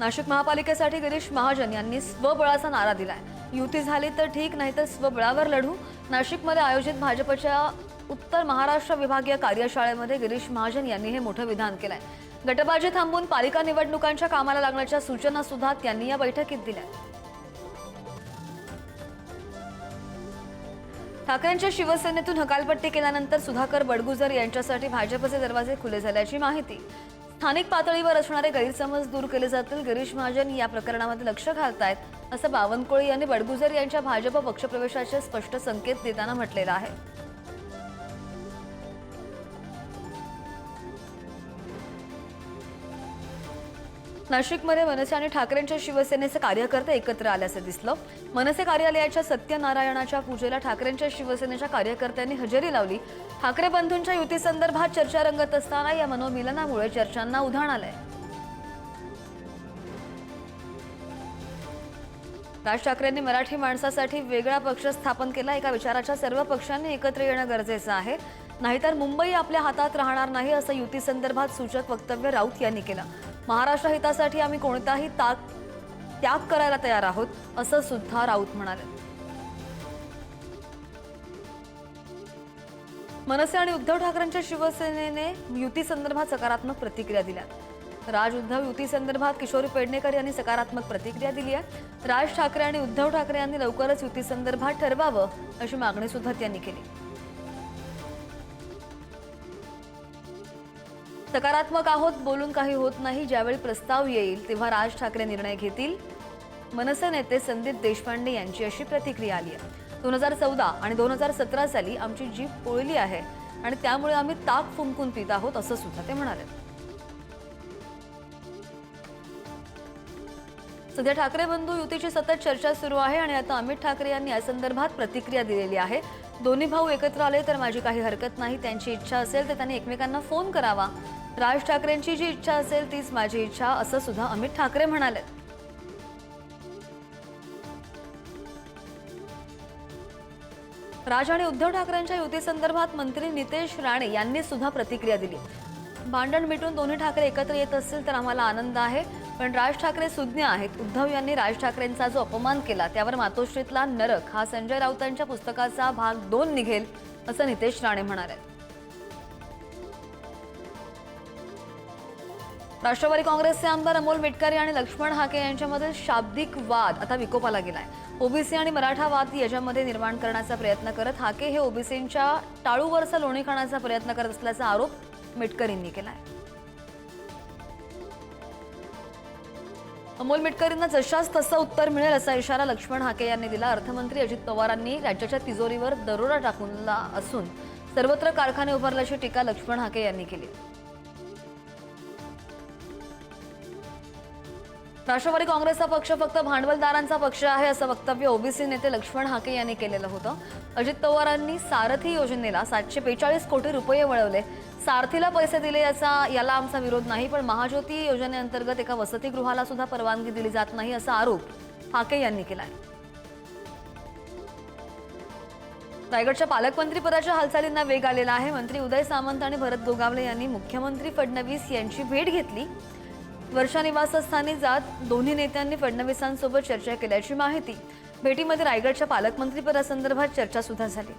नाशिक महापालिकेसाठी गिरीश महाजन यांनी स्वबळाचा नारा दिलाय. युती झाली तर ठीक नाही तर स्वबळावर लढू. नाशिकमध्ये आयोजित भाजपच्या उत्तर महाराष्ट्र विभागीय कार्यशाळेमध्ये गिरीश महाजन यांनी हे मोठं विधान केलंय. गटबाजी थांबून पालिका निवडणुकांच्या कामाला लागण्याच्या सूचना सुद्धा त्यांनी या बैठकीत दिल्या ठाकरेंच्या शिवसेनेतून हकालपट्टी केल्यानंतर सुधाकर बडगुजर यांच्यासाठी भाजपचे दरवाजे खुले झाल्याची माहिती स्थानिक पातळीवर असणारे गैरसमज दूर केले जातील. गिरीश महाजन या प्रकरणामध्ये लक्ष घालतायत असं बावनकुळे यांनी बडगुजर यांच्या भाजप पक्षप्रवेशाचे स्पष्ट संकेत देताना म्हटलेलं आहे. नाशिकमध्ये मनसे आणि ठाकरेंच्या शिवसेनेचे कार्यकर्ते एकत्र आल्याचं दिसलं. मनसे कार्यालयाच्या सत्यनारायणाच्या पूजेला ठाकरेंच्या शिवसेनेच्या कार्यकर्त्यांनी हजेरी लावली. ठाकरे बंधूंच्या युतीसंदर्भात चर्चा रंगत असताना या मनोमिलनामुळे चर्चांना उधाण आलंय. राज ठाकरेंनी मराठी माणसासाठी वेगळा पक्ष स्थापन केला. एका विचाराच्या सर्व पक्षांनी एकत्र येणं गरजेचं आहे. नाहीतर मुंबई आपल्या हातात राहणार नाही असं युती संदर्भात सूचक वक्तव्य राऊत यांनी केलं. महाराष्ट्र हितासाठी आम्ही कोणताही ताक त्याग करायला तयार आहोत असं सुद्धा राऊत म्हणाले. मनसे आणि उद्धव ठाकरेंच्या शिवसेनेने युती संदर्भात सकारात्मक प्रतिक्रिया दिल्या. राज उद्धव युती संदर्भात किशोरी पेडणेकर यांनी सकारात्मक प्रतिक्रिया दिली आहे. राज ठाकरे आणि उद्धव ठाकरे यांनी लवकरच युती संदर्भात ठरवावं अशी मागणी सुद्धा त्यांनी केली. सकारात्मक आहोत बोलून काही होत नाही. ज्यावेळी प्रस्ताव येईल तेव्हा राज ठाकरे निर्णय घेतील. मनसे नेते संदीप देशपांडे यांची अशी प्रतिक्रिया आली आहे. दोन हजार चौदा आणि दोन हजार सतरा साली आमची जीप पोळली आहे आणि त्यामुळे आम्ही ताक फुंकून पित आहोत असं सुद्धा ते म्हणाले. सध्या ठाकरे बंधू युतीची सतत चर्चा सुरू आहे आणि आता अमित ठाकरे यांनी या संदर्भात प्रतिक्रिया दिलेली आहे. दोन्ही भाऊ एकत्र आले तर माझी काही हरकत नाही त्यांची इच्छा असेल तर त्यांनी एकमेकांना फोन करावा. राज ठाकरेंची जी इच्छा असेल तीच माझी इच्छा असं सुद्धा अमित ठाकरे म्हणाले. राज आणि उद्धव ठाकरेंच्या युतीसंदर्भात मंत्री नितेश राणे यांनी सुद्धा प्रतिक्रिया दिली. भांडण मिटून दोन्ही ठाकरे एकत्र येत असतील तर आम्हाला आनंद आहे. पण राज ठाकरे सुज्ञ आहेत. उद्धव यांनी राज ठाकरेंचा जो अपमान केला त्यावर मातोश्रीतला नरक. हा संजय राऊतांच्या पुस्तकाचा भाग दोन निघेल असं नितेश राणे म्हणाले. राष्ट्रवादी काँग्रेसचे आमदार अमोल मिटकरी आणि लक्ष्मण हाके यांच्यामधील शाब्दिक वाद आता विकोपाला गेलाय. ओबीसी आणि मराठा वाद याच्यामध्ये निर्माण करण्याचा प्रयत्न करत हाके हे ओबीसींच्या टाळूवरचा लोणी खाण्याचा प्रयत्न करत असल्याचा आरोप मिटकरींनी केलाय. अमोल मिटकरींना जशाच तसं उत्तर मिळेल असा इशारा लक्ष्मण हाके यांनी दिला. अर्थमंत्री अजित पवारांनी राज्याच्या तिजोरीवर दरोडा टाकूनला असून सर्वत्र कारखाने उभारल्याची टीका लक्ष्मण हाके यांनी केली. राष्ट्रवादी काँग्रेसचा पक्ष फक्त भांडवलदारांचा पक्ष आहे असं वक्तव्य ओबीसी नेते लक्ष्मण हाके यांनी केलेलं होतं. अजित पवारांनी सारथी योजनेला सातशे बेचाळीस कोटी रुपये वळवले. सारथीला पैसे दिले याचा याला आमचा विरोध नाही पण महाज्योती योजनेअंतर्गत एका वसतिगृहाला सुद्धा परवानगी दिली जात नाही असा आरोप फाके यांनी केलाय. रायगडच्या पालकमंत्रीपदाच्या हालचालींना वेग आलेला आहे. मंत्री उदय सामंत आणि भरत गोगावले यांनी मुख्यमंत्री फडणवीस यांची भेट घेतली. वर्षा निवासस्थानी जात दोन्ही नेत्यांनी फडणवीसांसोबत चर्चा केल्याची माहिती. भेटीमध्ये रायगडच्या पालकमंत्रीपदासंदर्भात चर्चा सुद्धा झाली.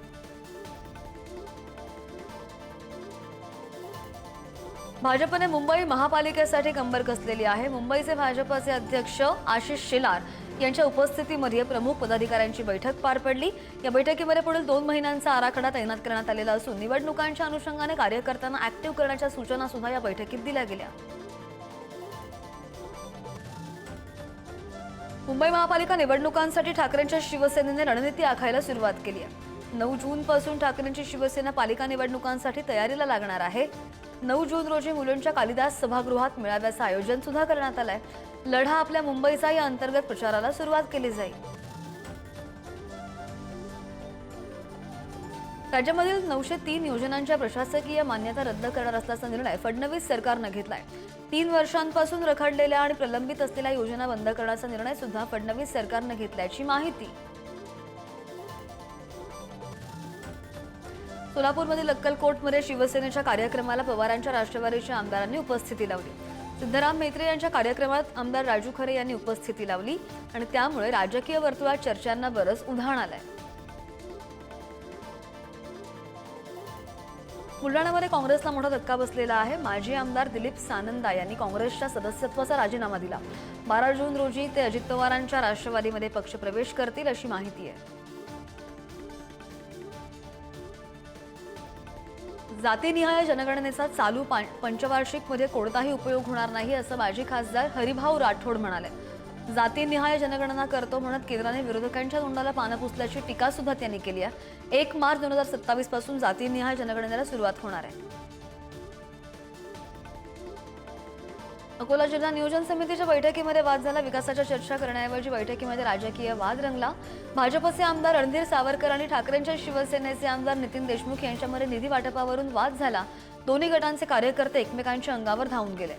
भाजपने मुंबई महापालिकेसाठी कंबर कसलेली आहे. मुंबईचे भाजपचे अध्यक्ष आशिष शेलार यांच्या उपस्थितीमध्ये प्रमुख पदाधिकाऱ्यांची बैठक पार पडली. या बैठकीमध्ये पुढील दोन महिन्यांचा आराखडा तैनात करण्यात आलेला असून निवडणुकांच्या अनुषंगाने कार्यकर्त्यांना ऍक्टिव्ह करण्याच्या सूचना सुद्धा या बैठकीत दिल्या गेल्या. मुंबई महापालिका निवडणुकांसाठी ठाकरेंच्या शिवसेनेने रणनीती आखायला सुरुवात केली आहे. नऊ जून पासून ठाकरेंची शिवसेना पालिका निवडणुकांसाठी तयारीला लागणार आहे. नऊ जून रोजी मुलुंडच्या कालिदास सभागृहात मेळाव्याचं आयोजन सुद्धा करण्यात आलंय. लढा आपल्या मुंबईचा या अंतर्गत प्रचाराला सुरुवात केली जाईल. राज्यामधील नऊशे तीन योजनांच्या प्रशासकीय मान्यता रद्द करणार असल्याचा निर्णय फडणवीस सरकारनं घेतलाय. तीन वर्षांपासून रखडलेल्या आणि प्रलंबित असलेल्या योजना बंद करण्याचा निर्णय सुद्धा फडणवीस सरकारनं घेतल्याची माहिती. सोलापूरमधील अक्कलकोटमध्ये शिवसेनेच्या कार्यक्रमाला पवारांच्या राष्ट्रवादीच्या आमदारांनी उपस्थिती लावली. सिद्धराम मेत्रे यांच्या कार्यक्रमात आमदार राजू खरे यांनी उपस्थिती लावली आणि त्यामुळे राजकीय वर्तुळात चर्चांना बरंच उधाण आलंय. बुलढाण्यामध्ये काँग्रेसला मोठा धक्का बसलेला आहे. माजी आमदार दिलीप सानंदा यांनी काँग्रेसच्या सदस्यत्वाचा राजीनामा दिला. बारा जून रोजी ते अजित पवारांच्या राष्ट्रवादीमध्ये पक्षप्रवेश करतील अशी माहिती आहे. जातीनिहाय जनगणनेचा चालू पंचवार्षिकमध्ये कोणताही उपयोग होणार नाही असं माजी खासदार हरिभाऊ राठोड म्हणाले. जातीनिहाय जनगणना करतो म्हणत केंद्राने विरोधकांच्या तोंडाला पानं पुसल्याची टीका सुद्धा त्यांनी केली आहे. एक मार्च दोन हजार सत्तावीसपासून जातीनिहाय जनगणनेला सुरुवात होणार आहे. अकोला जिल्हा नियोजन समितीच्या बैठकीमध्ये वाद झाला. विकासाच्या चर्चा करण्याऐवजी बैठकीमध्ये राजकीय वाद रंगला. भाजपचे आमदार रणधीर सावरकर आणि ठाकरेंच्या शिवसेनेचे आमदार नितीन देशमुख यांच्यामध्ये निधी वाटपावरून वाद झाला. दोन्ही गटांचे कार्यकर्ते एकमेकांच्या अंगावर धावून गेले.